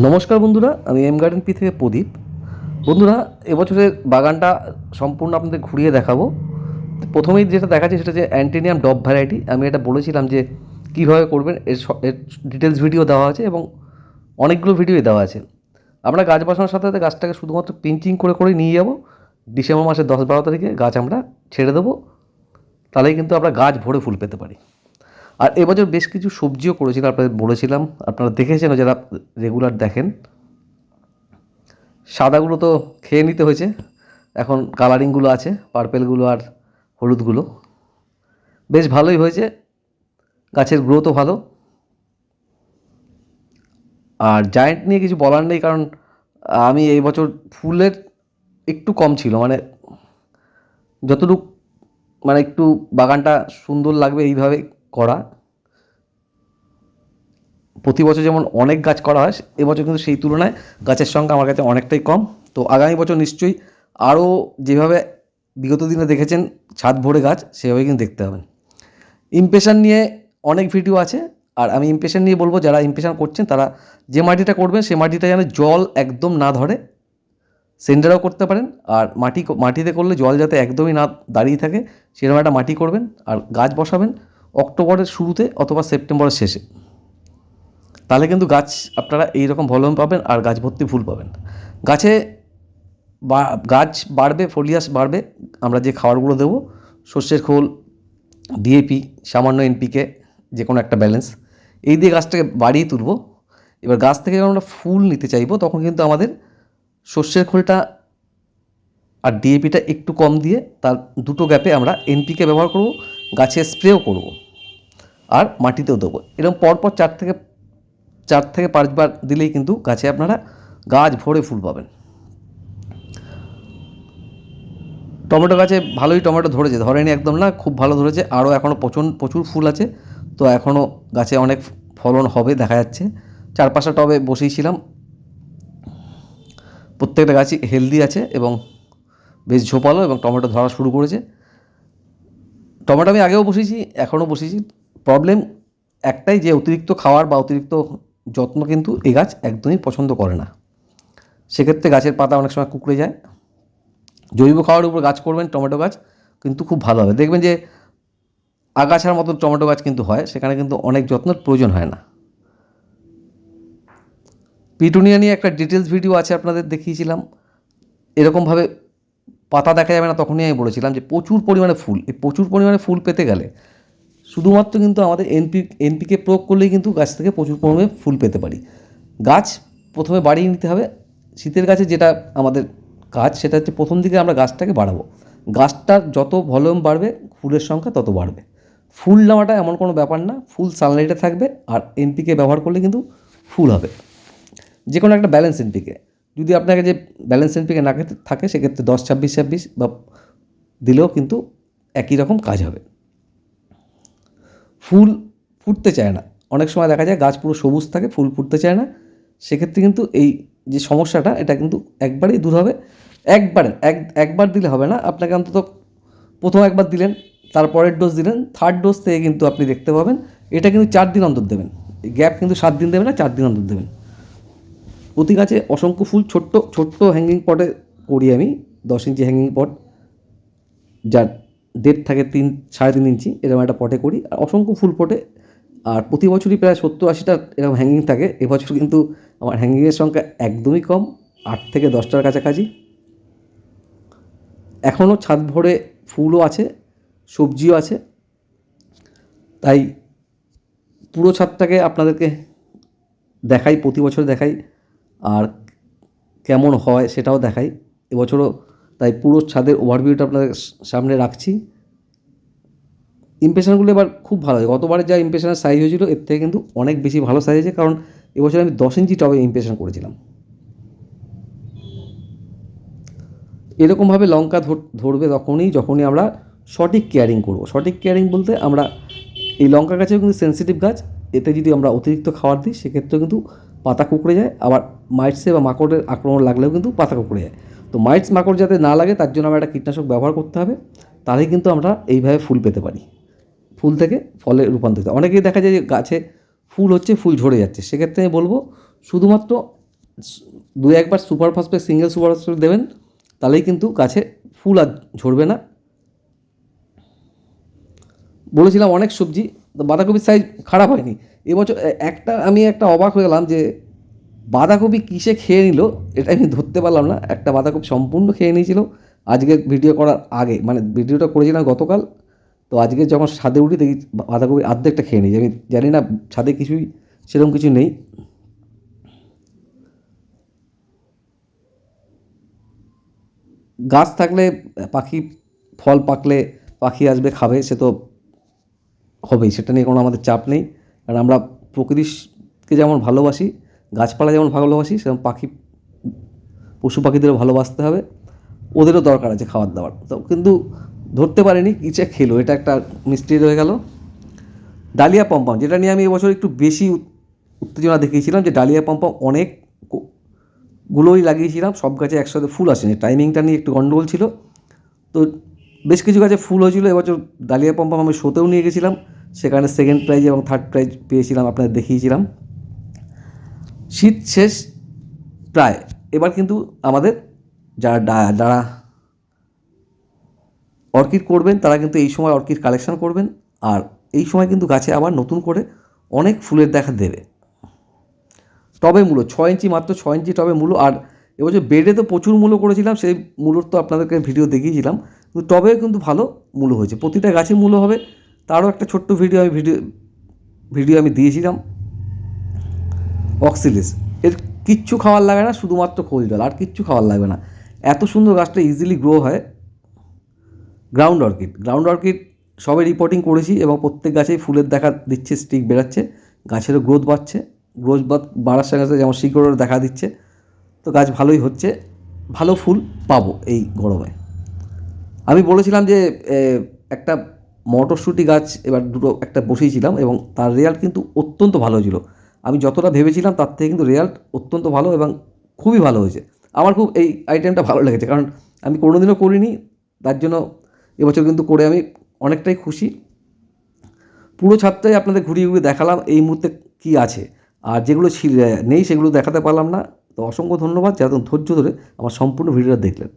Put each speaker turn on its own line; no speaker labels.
নমস্কার বন্ধুরা, আমি এম গার্ডেন পি থেকে প্রদীপ। বন্ধুরা, এবছরের বাগানটা সম্পূর্ণ আপনাদের ঘুরিয়ে দেখাবো। প্রথমেই যেটা দেখাচ্ছে সেটা যে অ্যান্টেনিয়াম ডব ভ্যারাইটি আমি এটা বলেছিলাম যে কীভাবে করবেন, এর এর ডিটেলস ভিডিও দেওয়া আছে এবং অনেকগুলো ভিডিওই দেওয়া আছে। আমরা গাছ বসানোর সাথে সাথে গাছটাকে শুধুমাত্র পিঞ্চিং করে করে নিয়ে যাব। ডিসেম্বর মাসের দশ বারো তারিখে গাছ আমরা ছেড়ে দেবো। তাহলেই কিন্তু আমরা গাছ ভরে ফুল পেতে পারি। আর এবছর বেশ কিছু সবজিও করেছিলাম আপনাদের বলেছিলাম, আপনারা দেখেছেন যারা রেগুলার দেখেন, সাদাগুলো তো খেয়ে নিতে হয়েছে, এখন কালারিংগুলো আছে, পার্পেলগুলো আর হলুদগুলো। বেশ ভালোই হয়েছে, গাছের গ্রোথও ভালো। আর জায়েন্ট নিয়ে কিছু বলার নেই, কারণ আমি এই বছর ফুলের একটু কম ছিল মানে যতটুকু মানে একটু বাগানটা সুন্দর লাগবে, এইভাবে করা। প্রতি বছর যেমন অনেক গাছ করা হয়, এবছর কিন্তু সেই তুলনায় গাছের সংখ্যা আমার কাছে অনেকটাই কম। তো আগামী বছর নিশ্চয়ই আরও যেভাবে বিগত দিনে দেখেছেন ছাদ ভরে গাছ সেভাবে কিন্তু দেখতে হবেন ইমপ্রেশন নিয়ে অনেক ভিডিও আছে, আর আমি ইমপ্রেশন নিয়ে বলব, যারা ইমপ্রেশন করছেন, তারা যে মাটিটা করবেন সে মাটিটা যেন জল একদম না ধরে, সেন্টারেও করতে পারেন। আর মাটি, মাটিতে করলে জল যাতে একদমই না দাঁড়িয়ে থাকে, সেরকম একটা মাটি করবেন, আর গাছ বসাবেন। অক্টোবরের শুরুতে অথবা সেপ্টেম্বরের শেষে। তাহলে কিন্তু গাছ আপনারা এই রকম ভলিউম পাবেন আর গাছ ভর্তি ফুল পাবেন। গাছে বা, গাছ বাড়বে, ফলিয়াস বাড়বে, আমরা যে খাবারগুলো দেবো, সর্ষের খোল ডিএপি সামান্য এনপিকে যে কোনো একটা ব্যালেন্স এই দিয়ে গাছটাকে বাড়িয়ে তুলব। এবার গাছ থেকে যখন আমরা ফুল নিতে চাইব, তখন কিন্তু আমাদের সর্ষের খোলটা আর ডিএপিটা একটু কম দিয়ে তার দুটো গ্যাপে আমরা এনপিকে ব্যবহার করব, গাছে স্প্রেও করব। আর মাটিতেও দেবো। এরকম পরপর চার থেকে চার থেকে পাঁচবার দিলেই কিন্তু গাছে আপনারা গাছ ভরে ফুল পাবেন। টমেটো গাছে ভালোই টমেটো ধরেছে, ধরেনি একদম না, খুব ভালো ধরেছে, আরও এখনও প্রচুর প্রচুর ফুল আছে, তো এখনও গাছে অনেক ফলন হবে দেখা যাচ্ছে। চার পাঁচটা টবে বসিয়েছিলাম প্রত্যেকটা গাছই হেলদি আছে এবং বেশ ঝোপালো এবং টমেটো ধরা শুরু করেছে। টমেটো আমি আগেও বসিয়েছি এখনও বসিয়েছি প্রবলেম একটাই যে অতিরিক্ত খাওয়ার বা অতিরিক্ত যত্ন কিন্তু এই গাছ একদমই পছন্দ করে না। সেক্ষেত্রে গাছের পাতা অনেক সময় কুকড়ে যায়। জৈব খাওয়ার উপর গাছ করবেন, টমেটো গাছ কিন্তু খুব ভালো হবে। দেখবেন যে আগাছার মতো টমেটো গাছ কিন্তু হয়, সেখানে কিন্তু অনেক যত্নের প্রয়োজন হয় না। পিটুনিয়া নিয়ে একটা ডিটেলস ভিডিও আছে আপনাদের দেখিয়েছিলাম। এরকমভাবে পাতা দেখা যাবে না, তখনই আমি বলেছিলাম যে প্রচুর পরিমাণে ফুল, এই প্রচুর পরিমাণে ফুল পেতে গেলে শুধুমাত্র কিন্তু আমাদের এনপি এনপিকে প্রয়োগ করলেই কিন্তু গাছ থেকে প্রচুর পরিমাণে ফুল পেতে পারি। গাছ প্রথমে বাড়িয়ে নিতে হবে। শীতের গাছে যেটা আমাদের কাজ, সেটা হচ্ছে প্রথম দিকে আমরা গাছটাকে বাড়াবো। গাছটার যত ভলিউম বাড়বে, ফুলের সংখ্যা তত বাড়বে। ফুল নেওয়াটা এমন কোনো ব্যাপার না, ফুল সানলাইটে থাকবে আর এনপিকে ব্যবহার করলে কিন্তু ফুল হবে। যে কোনো একটা ব্যালেন্স এনপিকে যদি আপনাকে যে ব্যালেন্স এনপিকে না থাকে, সেক্ষেত্রে দশ, ছাব্বিশ ছাব্বিশ বা দিলেও কিন্তু একই রকম কাজ হবে। ফুল ফুটতে চায় না। অনেক সময় দেখা যায় গাছ পুরো সবুজ থাকে, ফুল ফুটতে চায় না। সেক্ষেত্রে কিন্তু এই যে সমস্যাটা, এটা কিন্তু একবারেই দূর হবে। একবারে, এক, একবার দিলে হবে না। আপনাকে অন্তত প্রথম একবার দিলেন তারপরের ডোজ দিলেন থার্ড ডোজ থেকে কিন্তু আপনি দেখতে পাবেন, এটা কিন্তু চার দিন অন্তর দেবেন। গ্যাপ কিন্তু সাত দিন দেবেন না, চার দিন অন্তর দেবেন। প্রতি গাছে অসংখ্য ফুল, ছোট্ট ছোট্ট হ্যাঙ্গিং পটে করি আমি, দশ ইঞ্চি হ্যাঙ্গিং পট যার ডেপ থাকে তিন, সাড়ে তিন ইঞ্চি এরকম একটা পটে করি। আর অসংখ্য ফুল ফোটে আর প্রতি বছরই প্রায় সত্তর আশিটা এরকম হ্যাঙ্গিং থাকে। এবছর কিন্তু আমার হ্যাঙ্গিংয়ের সংখ্যা একদমই কম, আট থেকে দশটার কাছাকাছি। এখনও ছাদ ভরে ফুলও আছে, সবজিও আছে। তাই পুরো ছাদটাকে আপনাদেরকে দেখাই, প্রতি বছর দেখাই। আর কেমন হয় সেটাও দেখাই। এবছরও তাই পুরো ছাদের ওভারভিউটা আপনাদের সামনে রাখছি। ইমপ্রেশনগুলো এবার খুব ভালো হয় গতবারে যা ইমপ্রেশনের সাইজ হয়েছিল, এর থেকে কিন্তু অনেক বেশি ভালো সাইজ হয়েছে, কারণ এবছর আমি দশ ইঞ্চি টবে ইমপ্রেশন করেছিলাম। এরকমভাবে লঙ্কা ধরবে তখনই যখনই আমরা সঠিক কেয়ারিং করব। সঠিক কেয়ারিং বলতে আমরা এই লঙ্কা গাছেও কিন্তু সেন্সিটিভ গাছ, এতে যদি আমরা অতিরিক্ত খাবার দিই, সেক্ষেত্রেও কিন্তু পাতা কুকড়ে যায়। আবার মাইটসে বা মাকড়ের আক্রমণ লাগলেও কিন্তু পাতা কুকড়ে যায়। তো মাইটস মাকড় যাতে না লাগে, তার জন্য আমরা একটা কীটনাশক ব্যবহার করতে হবে। তাহলে কিন্তু আমরা এইভাবে ফুল পেতে পারি। ফুল থেকে ফলে রূপান্তরিত। অনেকেই দেখা যায় যে গাছে ফুল হচ্ছে, ফুল ঝরে যাচ্ছে। সেক্ষেত্রে আমি বলব, শুধুমাত্র দু একবার super phosphate, single super phosphate দেবেন, তাহলেই কিন্তু গাছে ফুল আর ঝরবে না। বলেছিলাম অনেক সবজি, বাঁধাকপির সাইজ খারাপ হয়নি। এবছর একটা, আমি একটা অবাক হয়ে গেলাম যে বাঁধাকপি কিসে খেয়ে নিল এটা আমি ধরতে পারলাম না। একটা বাঁধাকপি সম্পূর্ণ খেয়ে নিয়েছিল। আজকে ভিডিও করার আগে মানে ভিডিওটা করেছিলাম গতকাল, তো আজকে যখন ছাদে উঠি দেখি বাঁধাকপি আর্ধেকটা খেয়ে নিয়েছি। আমি জানি না ছাদে কিছুই সেরকম কিছু নেই। গাছ থাকলে, পাখি ফল পাকলে, পাখি আসবে, খাবে, সে তো হবেই। সেটা নিয়ে কোনো আমাদের চাপ নেই। কারণ আমরা প্রকৃতিকে যেমন ভালোবাসি গাছপালা যেমন ভালোবাসি, সেরকম পাখি, পশু পাখিদেরও ভালোবাসতে হবে। ওদেরও দরকার আছে খাবার দাবার। তো কিন্তু ধরতে পারিনি কিচে খেলো, এটা একটা মিস্ট্রি রয়ে গেল। ডালিয়া পম্পম যেটা নিয়ে আমি এবছর একটু বেশি উত- উত্তেজনা দেখিয়েছিলাম যে ডালিয়া পম্পম অনেক গুলোই লাগিয়েছিলাম, সব গাছে একসাথে ফুল আসেনি। টাইমিংটা নিয়ে একটু গন্ডগোল ছিল। তো বেশ কিছু গাছে ফুল হয়েছিল, এবছর ডালিয়া পম্পম আমি শোতেও নিয়ে গেছিলাম। সেখানে সেকেন্ড প্রাইজ এবং থার্ড প্রাইজ পেয়েছিলাম, আপনাদের দেখিয়েছিলাম। শীত শেষ প্রায়। এবার কিন্তু আমাদের যারা যারা অর্কিড করবেন, তারা কিন্তু এই সময় অর্কিড কালেকশন করবেন। আর এই সময় কিন্তু গাছে আবার নতুন করে অনেক ফুলের দেখা দেবে। টবে মূলো, ছয় ইঞ্চি মাত্র ছয় ইঞ্চি টবে মূলো। আর এবছর বেডে তো প্রচুর মূলো করেছিলাম, সেই মূলোর তো আপনাদেরকে ভিডিও দেখিয়েছিলাম। কিন্তু টবেও কিন্তু ভালো মূলো হয়েছে। প্রতিটা গাছে মূলো হবে। তারও একটা ছোট্ট ভিডিও আমি ভিডিও ভিডিও আমি দিয়েছিলাম। অক্সিলিস এর কিচ্ছু খাওয়ার লাগে না, শুধুমাত্র খোল জল, আর কিচ্ছু খাওয়ার লাগবে না। এত সুন্দর গাছটা ইজিলি গ্রো হয় গ্রাউন্ড অর্কিড গ্রাউন্ড অর্কিড সবে রিপোর্টিং করেছি এবং প্রত্যেক গাছেই ফুলের দেখা দিচ্ছে স্টিক বেরাচ্ছে, গাছেরও গ্রোথ বাড়ছে। গ্রোথ বাড়ার সঙ্গে সাথে যেমন শিকড়ের দেখা দিচ্ছে। তো গাছ ভালোই হচ্ছে, ভালো ফুল পাবো এই গরমে। আমি বলেছিলাম যে একটা মটরশুঁটি গাছ এবার দুটো একটা বসিয়েছিলাম এবং তার রেজাল্ট কিন্তু অত্যন্ত ভালো হয়েছিল আমি যতটা ভেবেছিলাম তার থেকে কিন্তু রেজাল্ট অত্যন্ত ভালো এবং খুবই ভালো হয়েছে। আমার খুব এই আইটেমটা ভালো লেগেছে কারণ আমি কোনোদিনও করিনি, তার জন্য এবছর কিন্তু করে আমি অনেকটাই খুশি। পুরো ছাদটাই আপনাদের ঘুরিয়ে ঘুরিয়ে দেখালাম এই মুহূর্তে কী আছে। আর যেগুলো নেই সেগুলো দেখাতে পারলাম না। তো অসংখ্য ধন্যবাদ, যারা ধৈর্য ধরে আমার সম্পূর্ণ ভিডিওটা দেখলেন।